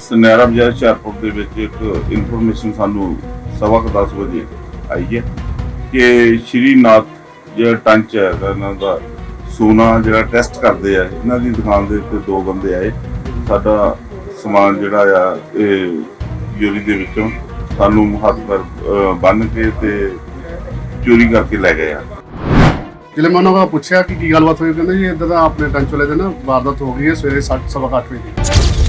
ਸੁਨਹਿਰਾ ਬਾਜ਼ਾਰ ਹੁਸ਼ਿਆਰਪੁਰ ਦੇ ਵਿੱਚ ਇੱਕ ਇਨਫੋਰਮੇਸ਼ਨ ਸਾਨੂੰ ਸਵਾ ਕੁ ਦਸ ਵਜੇ ਆਈ ਹੈ ਕਿ ਸ਼੍ਰੀਨਾਥ ਜਿਹੜਾ ਟੰਚ ਹੈ, ਇਹਨਾਂ ਦਾ ਸੋਨਾ ਜਿਹੜਾ ਟੈਸਟ ਕਰਦੇ ਆ, ਇਹਨਾਂ ਦੀ ਦੁਕਾਨ ਦੇ ਉੱਤੇ ਦੋ ਬੰਦੇ ਆਏ। ਸਾਡਾ ਸਮਾਨ ਜਿਹੜਾ ਆ, ਇਹ ਯੂਰੀ ਦੇ ਵਿੱਚੋਂ ਸਾਨੂੰ ਹੱਥ ਪਰ ਬੰਨ ਕੇ ਤੇ ਚੋਰੀ ਕਰਕੇ ਲੈ ਗਏ ਆ। ਜਿਲੇ ਮੈਂ ਉਹਨਾਂ ਕੋਲ ਪੁੱਛਿਆ ਕਿ ਕੀ ਗੱਲਬਾਤ ਹੋਈ ਕਹਿੰਦੇ ਜੀ, ਇਦਾਂ ਦਾ ਆਪਣੇ ਟੰਚ ਵਾਲੇ ਦੇ ਨਾ ਵਾਰਦਾਤ ਹੋ ਗਈ ਹੈ ਸਵੇਰੇ 7:30 ਵਜੇ।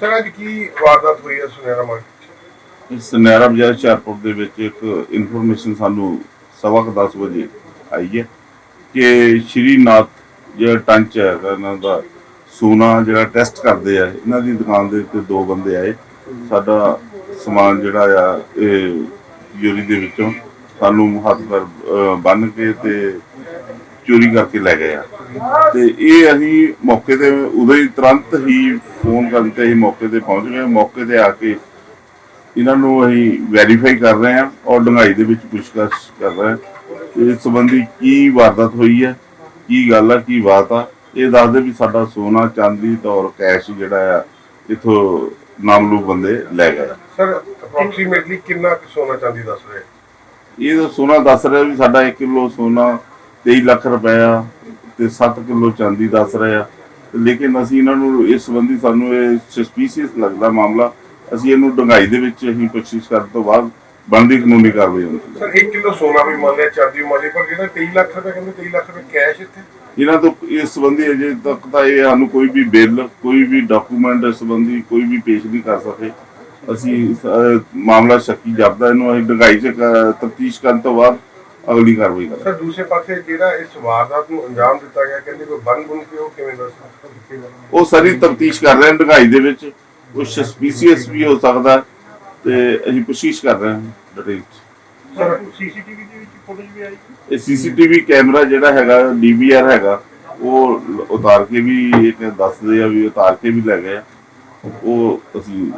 ਸਰ, ਅੱਜ ਕੀ ਵਾਰਦਾਤ ਹੋਈ ਹੈ ਸੁਨਹਿਰਾ ਮਾਰਕੀਟ ਇਸ ਸੁਨਹਿਰਾ ਬਾਜ਼ਾਰ ਹੁਸ਼ਿਆਰਪੁਰ ਦੇ ਵਿੱਚ ਇੱਕ ਇਨਫੋਰਮੇਸ਼ਨ ਸਾਨੂੰ ਸਵਾ ਕੁ ਦਸ ਵਜੇ ਆਈ ਹੈ ਕਿ ਸ਼੍ਰੀਨਾਥ ਜਿਹੜਾ ਟੰਚ ਹੈ, ਇਹਨਾਂ ਦਾ ਸੋਨਾ ਜਿਹੜਾ ਟੈਸਟ ਕਰਦੇ ਆ, ਇਹਨਾਂ ਦੀ ਦੁਕਾਨ ਦੇ ਉੱਤੇ ਦੋ ਬੰਦੇ ਆਏ। ਸਾਡਾ ਸਮਾਨ ਜਿਹੜਾ ਆ, ਇਹ ਯੂਰੀ ਦੇ ਵਿੱਚੋਂ ਸਾਨੂੰ ਹੱਥ ਪਰ ਬੰਨ ਕੇ ਤੇ ਚੋਰੀ ਕਰਕੇ ਲੈ ਗਏ ਆ। ਤੇ ਇਹ ਅਸੀਂ ਮੌਕੇ ਤੇ ਉਦੋਂ ਹੀ ਤੁਰੰਤ ਹੀ ਫੋਨ ਕਰਨ ਤੇ ਅਸੀਂ ਮੌਕੇ ਤੇ ਪਹੁੰਚ ਗਏ। ਮੌਕੇ ਤੇ ਆ ਕੇ ਇਹਨਾਂ ਨੂੰ ਅਸੀਂ ਵੈਰੀਫਾਈ ਕਰ ਰਹੇ ਹਾਂ ਔਰ ਡੰਗਾਈ ਦੇ ਵਿੱਚ ਪੁੱਛਗਿੱਛ ਕਰ ਰਹੇ ਹਾਂ ਇਸ ਸੰਬੰਧੀ ਕੀ ਵਾਰਦਾਤ ਹੋਈ ਹੈ ਕੀ ਗੱਲ ਹੈ ਕੀ ਬਾਤ ਆ। ਇਹ ਦੱਸਦੇ ਵੀ ਸਾਡਾ ਸੋਨਾ ਚਾਂਦੀ ਤੇ ਔਰ ਕੈਸ਼ ਜਿਹੜਾ ਆ ਇਥੋਂ ਨਾਮਲੂ ਬੰਦੇ ਲੈ ਗਏ ਸਰ ਅਪਰੋਕਸੀਮੇਟਲੀ ਕਿੰਨਾ ਸੋਨਾ ਚਾਂਦੀ ਦੱਸ ਰਹੇ? ਇਹ ਤਾਂ ਸੋਨਾ ਦੱਸ ਰਿਹਾ ਵੀ ਸਾਡਾ 1 ਕਿਲੋ ਸੋਨਾ 23 ਲੱਖ ਰੁਪਇਆ ਤੇ 7 ਕਿਲੋ ਚਾਂਦੀ ਦੱਸ ਰਿਹਾ ਲੇਕਿਨ ਅਸੀਂ ਇਹਨਾਂ ਨੂੰ ਇਸ ਸੰਬੰਧੀ ਸਾਨੂੰ ਇਹ ਸਸਪੀਸੀਅਸ ਲੱਗਦਾ ਮਾਮਲਾ। ਅਸੀਂ ਇਹਨੂੰ ਡੰਗਾਈ ਦੇ ਵਿੱਚ ਅਸੀਂ ਕੋਸ਼ਿਸ਼ ਕਰਨ ਤੋਂ ਬਾਅਦ ਬਣਦੀ ਕਾਨੂੰਨੀ ਕਾਰਵਾਈ ਹੋਣੀ ਸਰ 1 ਕਿਲੋ ਸੋਨਾ ਵੀ ਮੰਨ ਲਿਆ ਚਾਂਦੀ ਵੀ ਮੰਨ ਲਈ ਪਰ ਜਿਹੜਾ 23 ਲੱਖ ਰੁਪਏ ਕਹਿੰਦੇ 23 ਲੱਖ ਰੁਪਏ ਕੈਸ਼ ਇੱਥੇ? ਇਹਨਾਂ ਤੋਂ ਇਸ ਸੰਬੰਧੀ ਅਜੇ ਤੱਕ ਤਾਂ ਇਹ ਸਾਨੂੰ ਕੋਈ ਵੀ ਬਿੱਲ ਕੋਈ ਵੀ ਡਾਕੂਮੈਂਟ ਇਸ ਸੰਬੰਧੀ ਕੋਈ ਵੀ ਪੇਸ਼ ਨਹੀਂ ਕਰ ਸਕੇ। ਅਸੀਂ ਮਾਮਲਾ ਸ਼ੱਕੀ ਜਾਪਦਾ ਇਹਨੂੰ ਅਸੀਂ ਡੰਗਾਈ 'ਚ ਤਫਤੀਸ਼ ਕਰਨ ਤੋਂ ਬਾਅਦ ਅਗਲੀ ਕਾਰਵਾਈ ਕਰਾਂਗੇ। ਸਰ ਦੂਸਰੇ ਪਾਸੇ ਜਿਹੜਾ ਇਸ ਵਾਰਦਾਤ ਨੂੰ ਅੰਜਾਮ ਦਿੱਤਾ ਗਿਆ ਕਹਿੰਦੇ ਕੋਈ ਬੰਨ ਬੁੰਨ ਕੇ ਉਹ ਕਿਵੇਂ ਦੱਸ ਉਹ ਸਾਰੀ ਤਫਤੀਸ਼ ਕਰ ਰਹੇ ਹਾਂ ਢਗਾਈ ਦੇ ਵਿੱਚ। ਉਹ ਸਸਪੀਸੀਅਸ ਵੀ ਹੋ ਸਕਦਾ ਤੇ ਅਸੀਂ ਕੋਸ਼ਿਸ਼ ਕਰ ਰਹੇ ਹਾਂ ਡਿਟੇਲ ਸਰ ਸੀਸੀਟੀਵੀ ਦੇ ਵਿੱਚ ਫੁਟੇਜ ਵੀ ਆਈ ਇਹ ਸੀਸੀਟੀਵੀ ਕੈਮਰਾ ਜਿਹੜਾ ਹੈਗਾ ਡੀਵੀਆਰ ਹੈਗਾ ਉਹ ਉਤਾਰ ਕੇ ਵੀ ਇੱਕ ਦੱਸਦੇ ਆ ਵੀ ਉਤਾਰ ਕੇ ਵੀ ਲੈ ਗਏ ਉਹ ਅਸੀਂ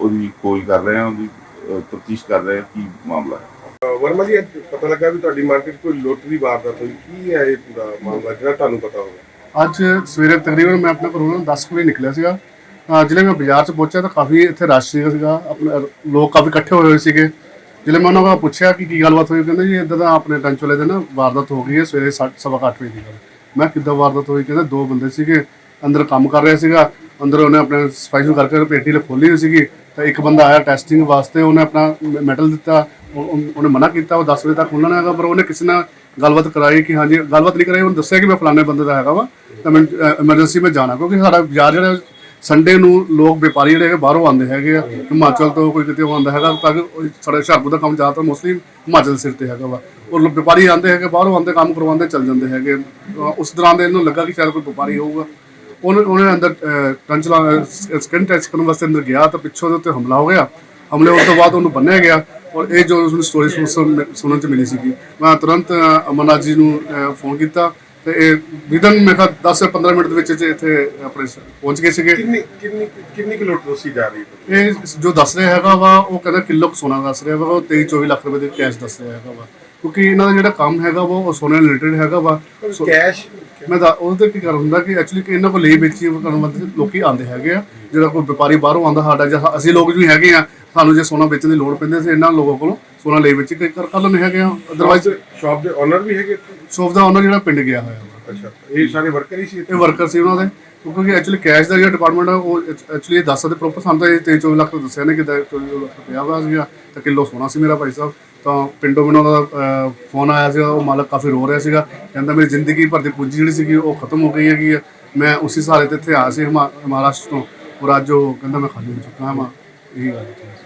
ਉਹਦੀ ਖੋਜ ਕਰ ਰਹੇ ਹਾਂ ਉਹਦੀ ਤਫਤੀਸ਼ ਕਰ ਰਹੇ ਹਾਂ ਕੀ ਮਾਮਲਾ ਹੈ। ਵਰਮਾ ਜੀ ਅੱਜ ਪਤਾ ਲੱਗਾ ਵੀ ਤੁਹਾਡੀ ਮਾਰਕੀਟ ਕੋਈ ਲੁੱਟ ਦੀ ਵਾਰਦਾਤ ਹੋਈ। ਕੀ ਹੈ ਇਹ ਪੂਰਾ ਮਾਮਲਾ ਜਿਹੜਾ ਤੁਹਾਨੂੰ ਪਤਾ ਹੋਵੇ ਅੱਜ ਸਵੇਰੇ ਤਕਰੀਬਨ ਮੈਂ ਆਪਣੇ ਘਰੋਂ 10 ਵਜੇ ਨਿਕਲਿਆ ਸੀਗਾ। ਜਿਲੇ ਮੈਂ ਬਾਜ਼ਾਰ 'ਚ ਪਹੁੰਚਿਆ ਤਾਂ ਕਾਫੀ ਇੱਥੇ ਰਸ਼ ਸੀਗਾ ਆਪਣੇ ਲੋਕ ਕਾਫੀ ਇਕੱਠੇ ਹੋਏ ਹੋਏ ਸੀਗੇ। ਜਿਲੇ ਮੈਂ ਉਹਨਾਂ ਕੋਲ ਪੁੱਛਿਆ ਕਿ ਕੀ ਗੱਲਬਾਤ ਹੋਈ ਕਹਿੰਦੇ ਜੀ ਇਦਾਂ ਦਾ ਆਪਣੇ ਟੰਚ ਵਾਲੇ ਦੇ ਨਾ ਵਾਰਦਾਤ ਹੋ ਗਈ ਹੈ ਸਵੇਰੇ 7:30 ਵਜੇ ਦੀ ਗੱਲ। ਮੈਂ ਕਿੱਦਾਂ ਵਾਰਦਾਤ ਹੋਈ? ਕਹਿੰਦੇ ਦੋ ਬੰਦੇ ਸੀਗੇ, ਅੰਦਰ ਕੰਮ ਕਰ ਰਿਹਾ ਸੀਗਾ। ਅੰਦਰ ਉਹਨੇ ਆਪਣੇ ਸਫ਼ਾਈ ਕਰਕੇ ਪੇਟੀ ਲ ਖੋਲੀ ਹੋਈ ਸੀਗੀ। ਤਾਂ ਇੱਕ ਬੰਦਾ ਆਇਆ ਟੈਸਟਿੰਗ ਵਾਸਤੇ, ਉਹਨੇ ਆਪਣਾ ਮੈਟਲ ਦਿੱਤਾ। ਉਹ- ਉਹਨੇ ਮਨਾ ਕੀਤਾ, ਉਹ 10 ਵਜੇ ਤੱਕ ਖੁੱਲਣਾ ਹੈਗਾ, ਪਰ ਉਹਨੇ ਕਿਸੇ ਨਾਲ ਗੱਲਬਾਤ ਕਰਾਈ ਕਿ ਹਾਂਜੀ, ਗੱਲਬਾਤ ਨਹੀਂ ਕਰਾਈ, ਉਹਨੇ ਦੱਸਿਆ ਕਿ ਮੈਂ ਫਲਾਣੇ ਬੰਦੇ ਦਾ ਹੈਗਾ ਵਾ, ਤਾਂ ਮੈਂ ਐਮਰਜੈਂਸੀ ਵਿੱਚ ਜਾਣਾ, ਕਿਉਂਕਿ ਸਾਡਾ ਬਾਜ਼ਾਰ ਜਿਹੜਾ ਸੰਡੇ ਨੂੰ ਲੋਕ ਵਪਾਰੀ ਜਿਹੜੇ ਹੈਗੇ ਬਾਹਰੋਂ ਆਉਂਦੇ ਹੈਗੇ ਆ, ਹਿਮਾਚਲ ਤੋਂ ਕੋਈ ਕਿਤੇ ਆਉਂਦਾ ਹੈਗਾ, ਤਾਂ ਕਿ ਉਹ ਸਾਡੇ ਹੁਸ਼ਿਆਰਪੁਰ ਦਾ ਕੰਮ ਜ਼ਿਆਦਾਤਰ ਮੋਸਟਲੀ ਹਿਮਾਚਲ ਸਿਰ ਤੇ ਹੈਗਾ ਵਾ। ਉਹ ਲੋਕ ਵਪਾਰੀ ਆਉਂਦੇ ਹੈਗੇ, ਬਾਹਰੋਂ ਆਉਂਦੇ, ਕੰਮ ਕਰਵਾਉਂਦੇ, ਚੱਲ ਜਾਂਦੇ ਹੈਗੇ। ਅਹ, ਉਸ ਦੌਰਾਨ ਦੇ ਇਹਨੂੰ ਲੱਗਾ ਕਿ ਸ਼ਾਇਦ ਕੋਈ ਵਪਾਰੀ ਹੋਊਗਾ। ਉਹਨੇ ਉਹਨੇ ਅੰਦਰ ਟੰਚ ਲਾ ਸਕਿਨ ਟੈਸਟ ਕਰਨ ਵਾਸਤੇ ਅੰਦਰ ਗਿਆ, ਤਾਂ ਪਿੱਛੋਂ ਦੇ ਉੱਤੇ ਹਮਲਾ ਹੋ ਗਿਆ। ਹਮਲੇ ਹੋਣ ਤੋਂ ਬਾਅਦ ਉਹਨੂੰ ਬੰਨਿਆ ਗਿਆ। ਔਰ ਇਹ ਜੋ ਉਸਨੂੰ ਸਟੋਰੀ ਸੁਣਨ ਚ ਮਿਲੀ ਸੀਗੀ। ਮੈਂ ਤੁਰੰਤ ਅਮਰਨਾਥ ਜੀ ਨੂੰ ਫੋਨ ਕੀਤਾ ਤੇ ਇਹ ਵਿਦਨ ਮੇਰੇ ਖਿਆਲ 10 ਜਾਂ 15 ਮਿੰਟ ਦੇ ਵਿੱਚ ਵਿੱਚ ਇੱਥੇ ਆਪਣੇ ਪਹੁੰਚ ਗਏ ਸੀਗੇ। ਕਿੰਨੀ ਕਿੰਨੀ ਕਿੰਨੀ ਕਿ ਲੁੱਟ ਦੱਸੀ ਜਾ ਰਹੀ ਹੈ? ਇਹ ਜੋ ਦੱਸ ਰਿਹਾ ਹੈਗਾ ਵਾ ਉਹ ਕਹਿੰਦਾ ਕਿਲੋ ਸੋਨਾ ਦੱਸ ਰਿਹਾ ਵਾ ਉਹ 23 24 ਲੱਖ ਰੁਪਏ ਦੇ ਕੈਸ਼ ਦੱਸ ਰਿਹਾ ਹੈਗਾ ਵਾ। ਕਿਉਂਕਿ ਇਹਨਾਂ ਦਾ ਜਿਹੜਾ ਕੰਮ ਹੈਗਾ ਵਾ ਉਹ ਸੋਨੇ ਰਿਲੇਟਡ ਹੈਗਾ ਵਾ। ਕੈਸ਼ ਮੈਂ ਤਾਂ ਉਹਦੇ ਕੀ ਕਰ ਹੁੰਦਾ ਕਿ ਐਕਚੁਅਲੀ ਕਿ ਇਹਨਾਂ ਕੋਲ ਲਈ ਵੇਚੀ ਕਰਨ ਵਾਸਤੇ ਲੋਕੀ ਆਉਂਦੇ ਹੈਗੇ ਆ ਜਿਹੜਾ ਕੋਈ ਵਪਾਰੀ ਬਾਹਰੋਂ ਆਉਂਦਾ ਸਾਡਾ ਜਾਂ ਅਸੀਂ ਲੋਕ ਵੀ ਹੈਗੇ ਆ ਸਾਨੂੰ ਜੇ ਸੋਨਾ ਵੇਚਣ ਦੀ ਲੋੜ ਪੈਂਦੀ ਅਸੀਂ ਇਹਨਾਂ ਲੋਕਾਂ ਕੋਲੋਂ ਸੋਨਾ ਲਈ ਵੇਚੀ ਕਰ ਕਰ ਲੈਂਦੇ ਹੈਗੇ ਆ ਅਦਰਵਾਈਜ਼ ਸ਼ਾਪ ਦੇ ਓਨਰ ਵੀ ਹੈਗੇ? ਸ਼ੋਪ ਦਾ ਓਨਰ ਜਿਹੜਾ ਪਿੰਡ ਗਿਆ ਹੋਇਆ ਵਾ। ਅੱਛਾ ਇਹ ਸਾਰੇ ਵਰਕਰ ਹੀ ਸੀ ਇੱਥੇ? ਇਹ ਵਰਕਰ ਸੀ ਉਹਨਾਂ ਦੇ। ਕਿਉਂਕਿ ਐਕਚੁਅਲੀ ਕੈਸ਼ ਦਾ ਜਿਹੜਾ ਡਿਪਾਰਟਮੈਂਟ ਆ ਉਹ ਐਕਚੁਅਲੀ ਇਹ ਦੱਸ ਸਕਦੇ ਪ੍ਰੋਪਰ ਸਾਨੂੰ ਤਾਂ ਇਹ 23 24 ਲੱਖ ਦੱਸਿਆ ਨੇ ਕਿ 23 ਲੱਖ ਰੁਪਇਆ ਵਾ ਸੀਗਾ ਤਾਂ ਕਿਲੋ ਸੋਨਾ ਸੀ ਮੇਰਾ ਭਾਈ ਸਾਹਿਬ। ਤਾਂ ਪਿੰਡੋਂ ਮੈਨੂੰ ਉਹਦਾ ਫੋਨ ਆਇਆ ਸੀਗਾ ਉਹ ਮਾਲਕ ਕਾਫੀ ਰੋ ਰਿਹਾ ਸੀਗਾ। ਕਹਿੰਦਾ ਮੇਰੀ ਜ਼ਿੰਦਗੀ ਭਰ ਦੀ ਪੂੰਜੀ ਜਿਹੜੀ ਸੀਗੀ ਉਹ ਖਤਮ ਹੋ ਗਈ ਹੈਗੀ ਮੈਂ ਉਸੇ ਸਹਾਰੇ ਤੇ ਇੱਥੇ ਆਇਆ ਸੀ ਮਹਾਰਾਸ਼ਟਰ ਤੋਂ। ਔਰ ਅੱਜ ਉਹ ਕਹਿੰਦਾ ਮੈਂ ਖਾਲੀ ਹੋ ਚੁੱਕਾ ਹਾਂ ਮੈਂ ਇਹੀ ਗੱਲ ਹੈ